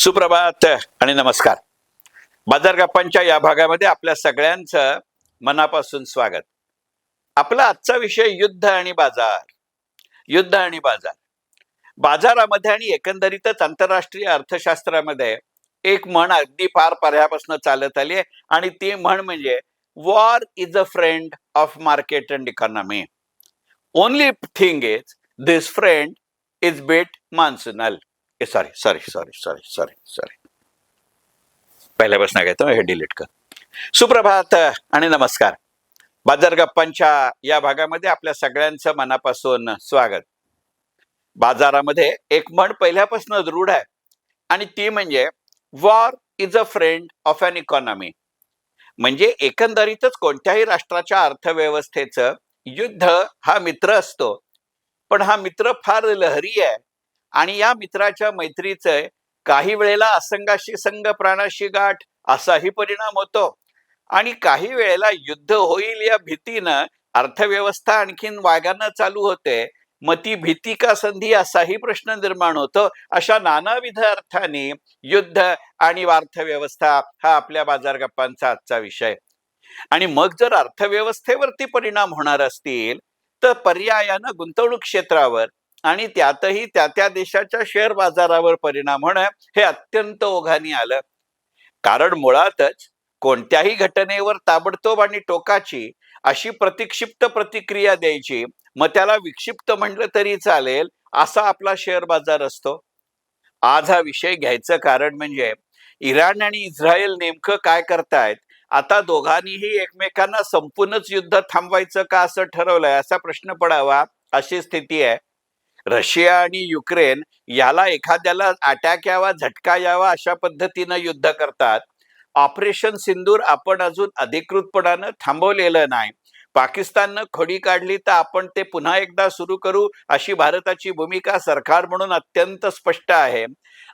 सुप्रभात आणि नमस्कार. बाजार गप्पांच्या या भागामध्ये आपल्या सगळ्यांचं मनापासून स्वागत. आपला आजचा विषय युद्ध आणि बाजार. युद्ध आणि बाजार. बाजारामध्ये आणि एकंदरीतच आंतरराष्ट्रीय अर्थशास्त्रामध्ये एक म्हण अगदी फार पर्यापासून चालत आली आहे आणि ती म्हण म्हणजे war is a friend of market and economy only thing is this friend is bet monsoonal. Sorry sorry sorry sorry sorry sorry पहिल्यापासून घेतो हे डिलीट कर. सुप्रभात आणि नमस्कार. बाजार गप्पांच्या या भागामध्ये आपल्या सगळ्यांचं मनापासून स्वागत. बाजारामध्ये एक म्हण पहिल्यापासून दृढ आहे आणि ती म्हणजे war is a friend of an economy म्हणजे एकंदरीतच कोणत्याही राष्ट्राच्या अर्थव्यवस्थेचं युद्ध हा मित्र असतो. पण हा मित्र फार लहरी आहे. आणि या मित्राच्या मैत्रीचं काही वेळेला असंगाशी संग प्राणाशी गाठ असाही परिणाम होतो. आणि काही वेळेला युद्ध होईल या भीतीनं अर्थव्यवस्था आणखीन वागानं चालू होते. मग ती भीती का संधी असाही प्रश्न निर्माण होतो. अशा नानाविध अर्थाने युद्ध आणि अर्थव्यवस्था हा आपल्या बाजार गप्पांचा आजचा विषय. आणि मग जर अर्थव्यवस्थेवरती परिणाम होणार असतील तर पर्यायानं गुंतवणूक क्षेत्रावर आणि त्यातही त्या त्या देशाच्या शेअर बाजारावर परिणाम होणं हे अत्यंत ओघाने आलं. कारण मुळातच कोणत्याही घटनेवर ताबडतोब आणि टोकाची अशी प्रतिक्षिप्त प्रतिक्रिया द्यायची मग त्याला विक्षिप्त म्हटलं तरी चालेल असा आपला शेअर बाजार असतो. आज हा विषय घ्यायचं कारण म्हणजे इराण आणि इस्रायल नेमकं काय करतायत आता दोघांनीही एकमेकांना संपूर्णच युद्ध थांबवायचं का असं ठरवलंय असा प्रश्न पडावा अशी स्थिती आहे. रशिया आणि युक्रेन याला एखाद्याला अटॅक यावा झटका यावा अशा पद्धतीनं युद्ध करतात. ऑपरेशन सिंदूर आपण अजून अधिकृतपणानं थांबवलेलं नाही. पाकिस्ताननं खोडी काढली तर आपण ते पुन्हा एकदा सुरू करू अशी भारताची भूमिका सरकार म्हणून अत्यंत स्पष्ट आहे.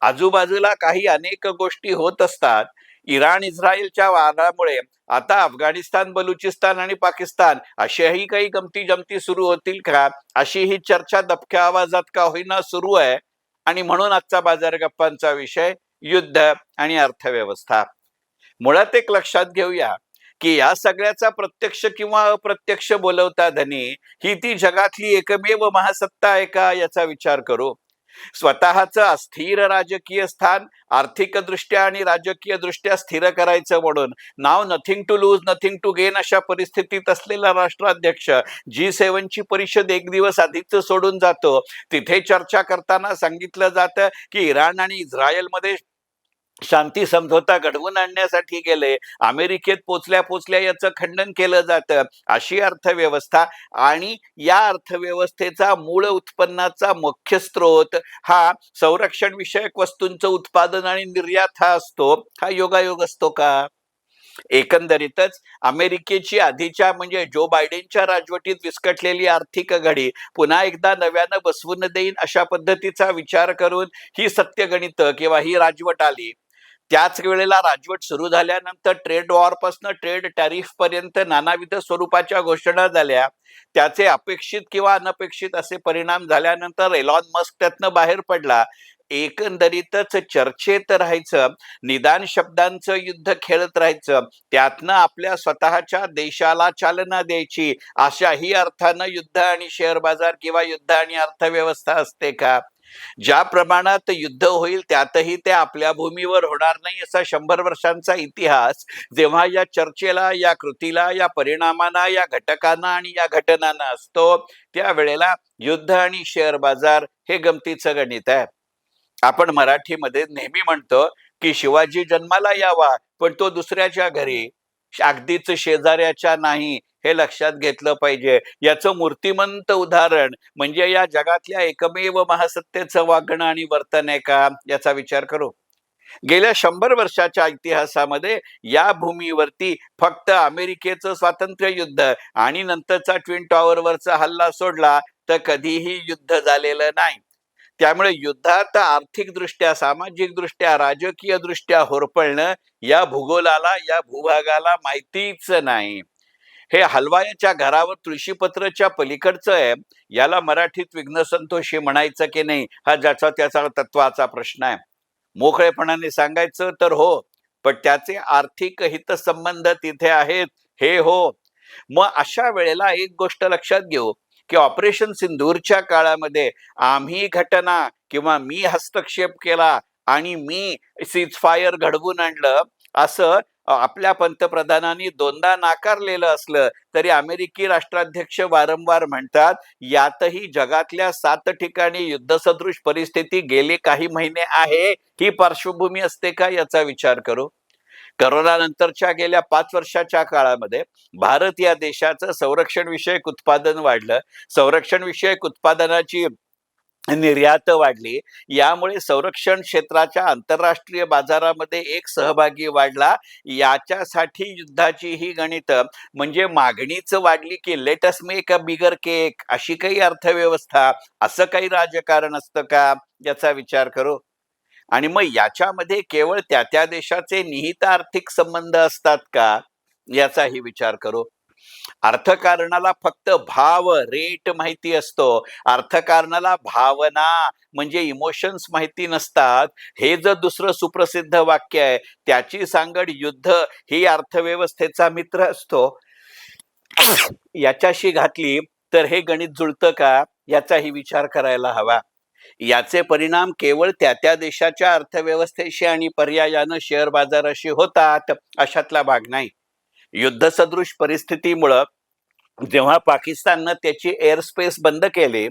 आजूबाजूला काही अनेक गोष्टी होत असतात. इराण इस्रायलच्या वादामुळे आता अफगाणिस्तान बलुचिस्तान आणि पाकिस्तान अशाही काही गमती जमती सुरू होतील का? अशी ही चर्चा दबक्या आवाजात का होईना सुरू आहे? आणि म्हणून आजचा बाजार गप्पांचा विषय युद्ध आणि अर्थव्यवस्था. मुळात एक लक्षात घेऊया की या सगळ्याचा प्रत्यक्ष किंवा अप्रत्यक्ष बोलवता धनी ही ती जगातली एकमेव महासत्ता आहे का याचा विचार करू? स्वतःचं अस्थिर राजकीय स्थान आर्थिकदृष्ट्या आणि राजकीय दृष्ट्या स्थिर करायचं म्हणून. नाव nothing to lose nothing to gain अशा परिस्थितीत असलेला राष्ट्राध्यक्ष जी सेव्हनची परिषद एक दिवस आधीच सोडून जातो. तिथे चर्चा करताना सांगितलं जातं की इराण आणि इस्रायलमध्ये शांती समझोता घडवून आणण्यासाठी गेले. अमेरिकेत पोचल्या पोचल्या याचं खंडन केलं जातं. अशी अर्थव्यवस्था आणि या अर्थव्यवस्थेचा मूळ उत्पन्नाचा मुख्य स्रोत हा संरक्षण विषयक वस्तूंचं उत्पादन आणि निर्यात हा असतो. हा योगायोग असतो का? एकंदरीतच अमेरिकेची आधीच्या म्हणजे जो बायडेनच्या राजवटीत विस्कटलेली आर्थिक घडी पुन्हा एकदा नव्यानं बसवून देईन अशा पद्धतीचा विचार करून ही सत्यगणित किंवा ही राजवट आली. त्याच वेळेला राजवट सुरू झाल्यानंतर ट्रेड वॉरपासून ट्रेड टॅरिफ पर्यंत नानाविध स्वरूपाच्या घोषणा झाल्या. त्याचे अपेक्षित किंवा अनपेक्षित असे परिणाम झाल्यानंतर एलॉन मस्क त्यातनं बाहेर पडला. एकंदरीतच चर्चेत राहायचं निदान शब्दांचं युद्ध खेळत राहायचं त्यातनं आपल्या स्वतःच्या देशाला चालना द्यायची अशाही अर्थानं युद्ध आणि शेअर बाजार किंवा युद्ध आणि अर्थव्यवस्था असते का? ज्या प्रमाणात युद्ध होईल त्यातही ते आपल्या भूमीवर होणार नाही असा शंभर वर्षांचा इतिहास जेव्हा या चर्चेला या कृतीला या परिणामांना या घटकांना आणि या घटनांना असतो त्यावेळेला युद्ध आणि शेअर बाजार हे गमतीचं गणित आहे. आपण मराठीमध्ये नेहमी म्हणतो की शिवाजी जन्माला यावा पण तो दुसऱ्याच्या घरी अगदीच शेजाऱ्याच्या नाही हे लक्षात घेतलं पाहिजे. याचं मूर्तिमंत उदाहरण म्हणजे या जगातल्या एकमेव महासत्तेचं वागणं आणि वर्तन आहे का? याचा विचार करू. गेल्या शंभर वर्षाच्या इतिहासामध्ये या भूमीवरती फक्त अमेरिकेचं स्वातंत्र्य युद्ध आणि नंतरचा ट्विन टॉवरवरचा हल्ला सोडला तर कधीही युद्ध झालेलं नाही. त्यामुळे युद्धात आर्थिकदृष्ट्या सामाजिकदृष्ट्या राजकीय दृष्ट्या होरपळणं या भूगोलाला या भूभागाला माहितीच नाही. हे हलवायाच्या घरावर तुळशीपत्रच्या पलीकडचं आहे. याला मराठीत विघ्न संतोषी म्हणायचं की नाही हा ज्याचा त्याचा तत्वाचा प्रश्न आहे. मोकळेपणाने सांगायचं तर हो पण त्याचे आर्थिक हितसंबंध तिथे आहेत. हे हो. मग अशा वेळेला एक गोष्ट लक्षात घेऊ की ऑपरेशन सिंदूरच्या काळामध्ये आम्ही घटना किंवा मी हस्तक्षेप केला आणि मी सीज फायर घडवून आणलं असं आपल्या पंतप्रधानांनी दोनदा नाकारलेलं असलं तरी अमेरिकी राष्ट्राध्यक्ष वारंवार म्हणतात यातही जगातल्या सात ठिकाणी युद्धसदृश परिस्थिती गेले काही महिने आहे ही पार्श्वभूमी असते का याचा विचार करू? करोना नंतरच्या गेल्या पाच वर्षाच्या काळामध्ये भारत या देशाचं संरक्षण विषयक उत्पादन वाढलं. संरक्षण विषयक उत्पादनाची निर्यात वाढली. यामुळे संरक्षण क्षेत्राच्या आंतरराष्ट्रीय बाजारामध्ये एक सहभागी वाढला. याच्यासाठी युद्धाची ही गणित म्हणजे मागणीच वाढली की let's make a bigger cake अशी काही अर्थव्यवस्था असं काही राजकारण असतं का? याचा विचार करू. आणि मग याच्यामध्ये केवळ त्या त्या देशाचे निहित आर्थिक संबंध असतात का? याचाही विचार करू. अर्थकारणाला फक्त भाव रेट माहिती असतो. अर्थकारणाला भावना म्हणजे इमोशन्स माहिती नसतात. हे जर दुसरं सुप्रसिद्ध वाक्य आहे त्याची सांगड युद्ध ही अर्थव्यवस्थेचा मित्र असतो. याच्याशी घातली तर हे गणित जुळतं का? याचाही विचार करायला हवा. याचे परिणाम केवळ त्या त्या देशाच्या अर्थव्यवस्थेशी आणि पर्यायानं शेअर बाजाराशी होतात अशातला भाग नाही. युद्धसदृश परिस्थितीमुळं जेव्हा पाकिस्ताननं त्याची एअर स्पेस बंद केली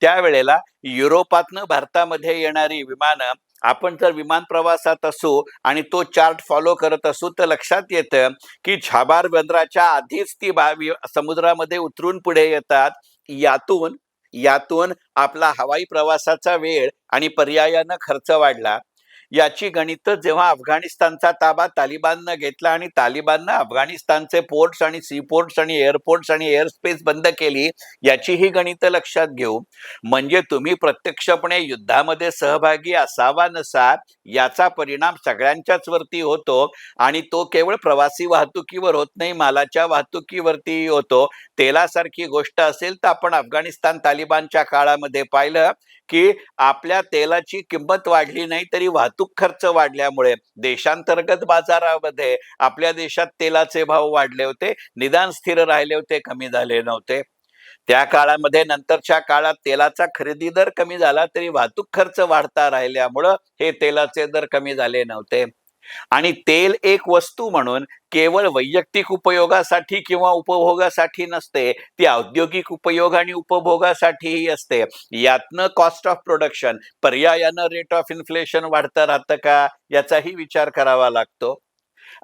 त्यावेळेला युरोपातनं भारतामध्ये येणारी विमानं आपण जर विमान प्रवासात असू आणि तो चार्ट फॉलो करत असू तर लक्षात येतं की झाबार बंदराच्या आधीच ती बा समुद्रामध्ये उतरून पुढे येतात. यातून यातून आपला हवाई प्रवासाचा वेळ आणि पर्यायानं खर्च वाढला. याची गणित जेव्हा अफगाणिस्तानचा ताबा तालिबाननं घेतला आणि तालिबाननं अफगाणिस्तानचे पोर्ट्स आणि सी पोर्ट्स आणि एअरपोर्ट्स आणि एअर स्पेस बंद केली याची ही गणितं लक्षात घेऊ. म्हणजे तुम्ही प्रत्यक्षपणे युद्धामध्ये सहभागी असावा नसा याचा परिणाम सगळ्यांच्याच वरती होतो आणि तो केवळ प्रवासी वाहतुकीवर होत नाही मालाच्या वाहतुकीवरती होतो. तेलासारखी गोष्ट असेल तर आपण अफगाणिस्तान तालिबानच्या काळामध्ये पाहिलं की आपल्या तेलाची किंमत वाढली नाही तरी वाहतूक वाहतूक खर्च वाढल्यामुळे देशांतर्गत बाजारामध्ये आपल्या देशात तेलाचे भाव वाढले होते निदान स्थिर राहिले होते कमी झाले नव्हते. त्या काळामध्ये नंतरच्या काळात तेलाचा खरेदी दर कमी झाला तरी वाहतूक खर्च वाढता राहिल्यामुळं हे तेलाचे दर कमी झाले नव्हते. आणि तेल एक वस्तू म्हणून केवळ वैयक्तिक उपयोगासाठी किंवा उपभोगासाठी नसते ती औद्योगिक उपयोग आणि उपभोगासाठीही असते. यातनं कॉस्ट ऑफ प्रोडक्शन पर्यायानं रेट ऑफ इन्फ्लेशन वाढतं राहतं का? याचाही विचार करावा लागतो.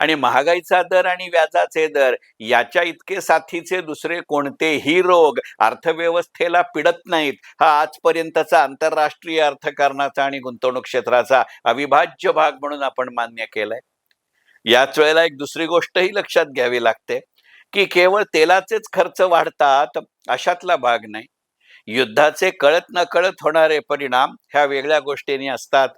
आणि महागाईचा दर आणि व्याजाचे दर याच्या इतके साथीचे दुसरे कोणतेही रोग अर्थव्यवस्थेला पिडत नाहीत. हा आजपर्यंतचा आंतरराष्ट्रीय अर्थकारणाचा आणि गुंतवणूक क्षेत्राचा अविभाज्य भाग म्हणून आपण मान्य केलाय. याच वेळेला एक दुसरी गोष्टही लक्षात घ्यावी लागते की केवळ तेलाचेच खर्च वाढतात अशातला भाग नाही. युद्धाचे कळत न कळत होणारे परिणाम ह्या वेगळ्या गोष्टींनी असतात.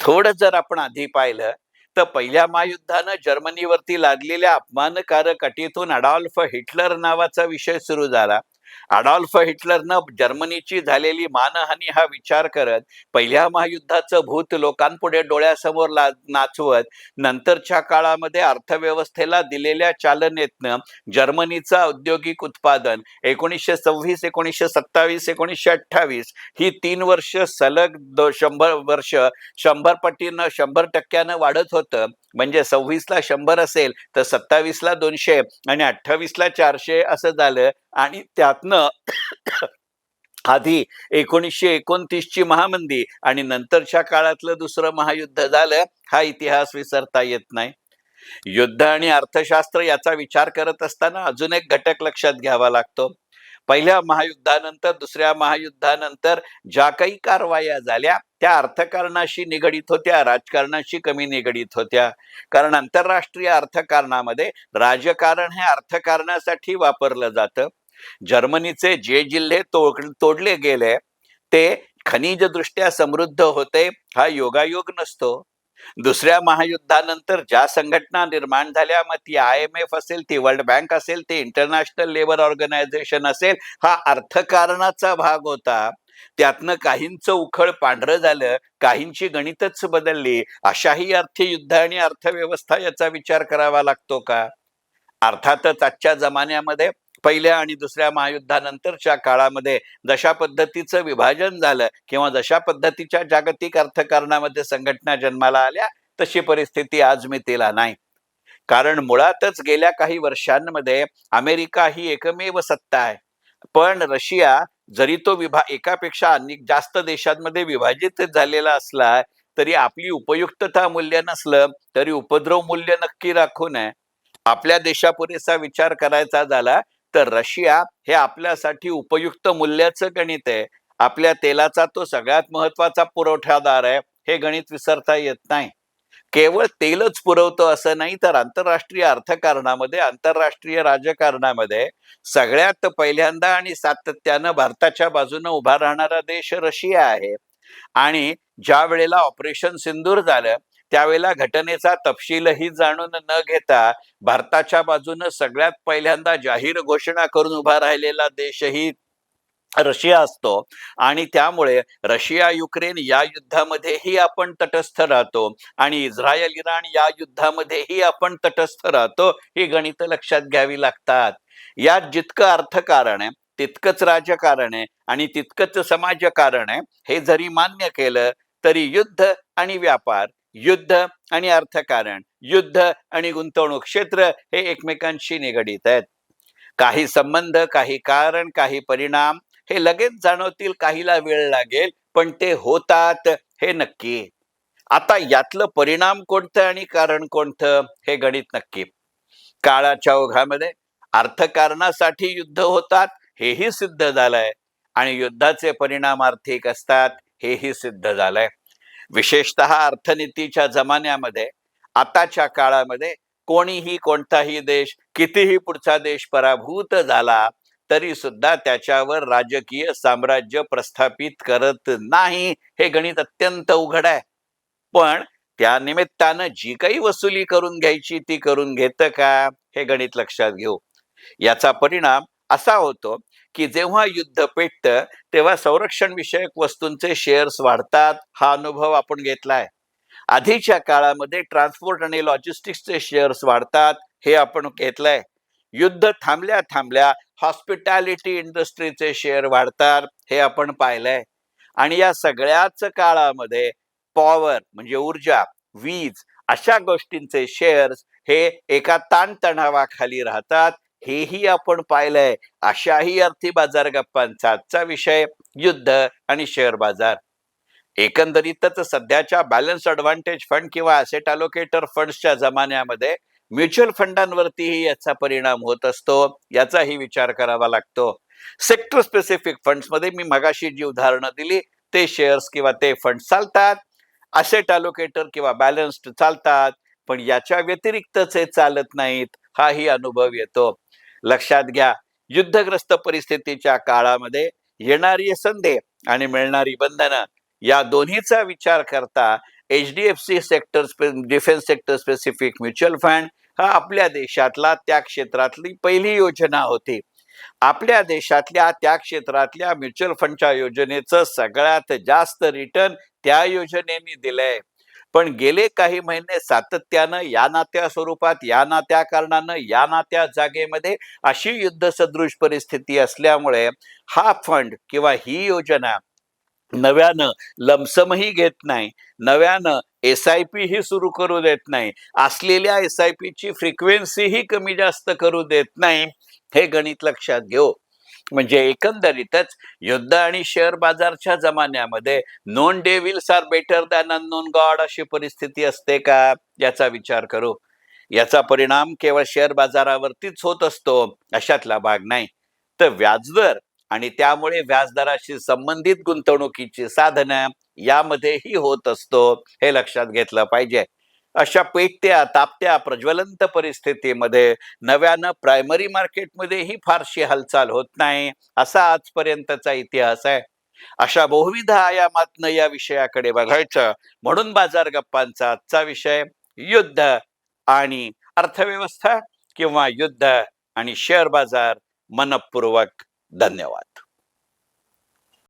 थोडं जर आपण आधी पाहिलं तर पहिल्या महायुद्धानं जर्मनीवरती लादलेल्या अपमानकारक अटीतून अडॉल्फ हिटलर नावाचा विषय सुरू झाला. अडॉल्फ हिटलरनं जर्मनीची झालेली मानहानी हा विचार करत पहिल्या महायुद्धाचं भूत लोकांपुढे डोळ्यासमोर ला नाचवत नंतरच्या काळामध्ये अर्थव्यवस्थेला दिलेल्या चालनेतनं जर्मनीचं औद्योगिक उत्पादन एकोणीसशे सव्वीस एकोणीसशे सत्तावीस एकोणीसशे अठ्ठावीस ही तीन वर्ष सलग शंभर वर्ष शंभर पटीनं शंभर टक्क्यानं वाढत होतं. म्हणजे सव्वीसला शंभर असेल तर सत्तावीसला दोनशे आणि अठ्ठावीसला चारशे असं झालं. आणि त्यातनं आधी एकोणीसशे एकोणतीसची महामंदी आणि नंतरच्या काळातलं दुसरं महायुद्ध झालं हा इतिहास विसरता येत नाही. युद्ध आणि अर्थशास्त्र याचा विचार करत असताना अजून एक घटक लक्षात घ्यावा लागतो. पहिल्या महायुद्धानंतर दुसऱ्या महायुद्धानंतर ज्या काही कारवाया झाल्या त्या अर्थकारणाशी निगडीत होत्या राजकारणाशी कमी निगडीत होत्या. कारण आंतरराष्ट्रीय अर्थकारणामध्ये राजकारण हे अर्थकारणासाठी वापरलं जातं. जर्मनीचे जे जिल्हे तोड तोडले गेले ते खनिजदृष्ट्या समृद्ध होते हा योगायोग नसतो. दुसऱ्या महायुद्धानंतर ज्या संघटना निर्माण झाल्या मग ती आय एम एफ असेल ती वर्ल्ड बँक असेल ते इंटरनॅशनल लेबर ऑर्गनायझेशन असेल हा अर्थकारणाचा भाग होता. त्यातनं काहींचं उखळ पांढरं झालं काहींची गणितच बदलली. अशाही अर्थयुद्ध आणि अर्थव्यवस्था याचा विचार करावा लागतो का? अर्थातच आजच्या जमान्यामध्ये पहिल्या आणि दुसऱ्या महायुद्धानंतरच्या काळामध्ये जशा पद्धतीचं विभाजन झालं किंवा जशा पद्धतीच्या जागतिक अर्थकारणामध्ये संघटना जन्माला आल्या तशी परिस्थिती आज मी तिला नाही. कारण मुळातच गेल्या काही वर्षांमध्ये अमेरिका ही एकमेव सत्ता आहे. पण रशिया जरी तो विभा एकापेक्षा अनेक जास्त देशांमध्ये विभाजित झालेला असला तरी आपली उपयुक्तता मूल्य नसलं तरी उपद्रव मूल्य नक्की राखू नये. आपल्या देशापुरेसा विचार करायचा झाला तर रशिया हे आपल्यासाठी उपयुक्त मूल्याचं गणित आहे. आपल्या तेलाचा तो सगळ्यात महत्त्वाचा पुरवठादार आहे. हे गणित विसरता येत नाही. केवळ तेलच पुरवतो असं नाही तर आंतरराष्ट्रीय अर्थकारणामध्ये आंतरराष्ट्रीय राजकारणामध्ये सगळ्यात पहिल्यांदा आणि सातत्यानं भारताच्या बाजूने उभा राहणारा देश रशिया आहे. आणि ज्या वेळेला ऑपरेशन सिंदूर झालं त्यावेळेला घटनेचा तपशीलही जाणून न घेता भारताच्या बाजूनं सगळ्यात पहिल्यांदा जाहीर घोषणा करून उभा राहिलेला देशही रशिया असतो. आणि त्यामुळे रशिया युक्रेन या युद्धामध्येही आपण तटस्थ राहतो आणि इस्रायल इराण या युद्धामध्येही आपण तटस्थ राहतो ही गणित लक्षात घ्यावी लागतात. यात जितकं अर्थकारण आहे तितकंच राजकारण आहे आणि तितकंच समाजकारण आहे हे जरी मान्य केलं तरी युद्ध आणि व्यापार युद्ध आणि अर्थकारण युद्ध आणि गुंतवणूक क्षेत्र हे एकमेकांशी निगडीत आहेत. काही संबंध काही कारण काही परिणाम हे लगेच जाणवतील काहीला वेळ लागेल पण ते होतात हे नक्की. आता यातलं परिणाम कोणतं आणि कारण कोणतं हे गणित नक्की. काळाच्या ओघामध्ये अर्थकारणासाठी युद्ध होतात हेही सिद्ध झालंय आणि युद्धाचे परिणाम आर्थिक असतात हेही सिद्ध झालंय. विशेषतः अर्थनीतीच्या जमान्यामध्ये आताच्या काळामध्ये कोणीही कोणताही देश कितीही पुढचा देश पराभूत झाला तरी सुद्धा त्याच्यावर राजकीय साम्राज्य प्रस्थापित करत नाही हे गणित अत्यंत उघड आहे. पण त्या निमित्तानं जी काही वसुली करून घ्यायची ती करून घेतं का हे गणित लक्षात घेऊ. याचा परिणाम असा होतो की जेव्हा युद्ध पेटतं तेव्हा संरक्षण विषयक वस्तूंचे शेअर्स वाढतात. हा अनुभव आपण घेतलाय. आधीच्या काळामध्ये ट्रान्सपोर्ट आणि लॉजिस्टिक्सचे शेअर्स वाढतात हे आपण घेतलंय. युद्ध थांबल्या थांबल्या हॉस्पिटॅलिटी इंडस्ट्रीचे शेअर वाढतात हे आपण पाहिलंय. आणि या सगळ्याच काळामध्ये पॉवर म्हणजे ऊर्जा वीज अशा गोष्टींचे शेअर्स हे एका ताणतणावाखाली राहतात. हेही आपण पाहिलंय अशाही अर्थी बाजार गप्पांचा आजचा विषय युद्ध आणि शेअर बाजार. एकंदरीतच सध्याच्या बॅलन्स अडव्हान्टेज फंड किंवा असेट अलोकेटर फंड्सच्या जमान्यामध्ये म्युच्युअल फंडांवरतीही याचा परिणाम होत असतो याचाही विचार करावा लागतो. सेक्टर स्पेसिफिक फंड्समध्ये मी मगाशी जी उदाहरणं दिली ते शेअर्स किंवा ते फंड चालतात असेट अलोकेटर किंवा बॅलन्स्ड चालतात पण याच्या व्यतिरिक्तच हे चालत नाहीत. हाही अनुभव येतो. लक्षात घ्या युद्धग्रस्त परिस्थितीच्या काळामध्ये येणारी संधी आणि मिळणारी बंधनं या दोन्हीचा विचार करता H D F C sector defence sector specific mutual fund हा आपल्या देशातला त्या क्षेत्रातली पहिली योजना होती. आपल्या देशातल्या त्या क्षेत्रातल्या म्युच्युअल फंडच्या योजनेचं सगळ्यात जास्त रिटर्न त्या योजनेने दिलंय. पण गेले काही महिने सातत्यानं या नात्या स्वरूपात या नात्या कारणानं या नात्या जागेमध्ये अशी युद्ध सदृश परिस्थिती असल्यामुळे हा फंड किंवा ही योजना नव्यानं लमसमही घेत नाही नव्यानं एस आय पी ही सुरू करू देत नाही असलेल्या एस आय पीची फ्रिक्वेन्सीही कमी जास्त करू देत नाही हे गणित लक्षात घेऊ. म्हणजे एकंदरीतच युद्ध आणि शेअर बाजारच्या जमान्यामध्ये known devils are better than unknown god अशी परिस्थिती असते का? याचा विचार करू. याचा परिणाम केवळ शेअर बाजारावरतीच होत असतो अशातला भाग नाही. तर व्याजदर आणि त्यामुळे व्याजदराशी संबंधित गुंतवणुकीची साधनं यामध्येही होत असतो हे लक्षात घेतलं पाहिजे. अशा पेटत्या तापत्या प्रज्वलंत परिस्थितीमध्ये नव्यानं प्रायमरी मार्केटमध्येही फारशी हालचाल होत नाही असा आजपर्यंतचा इतिहास आहे. अशा बहुविध आयामातनं या विषयाकडे बघायचं म्हणून बाजार गप्पांचा आजचा विषय युद्ध आणि अर्थव्यवस्था किंवा युद्ध आणि शेअर बाजार मनपूर्वक धन्यवाद.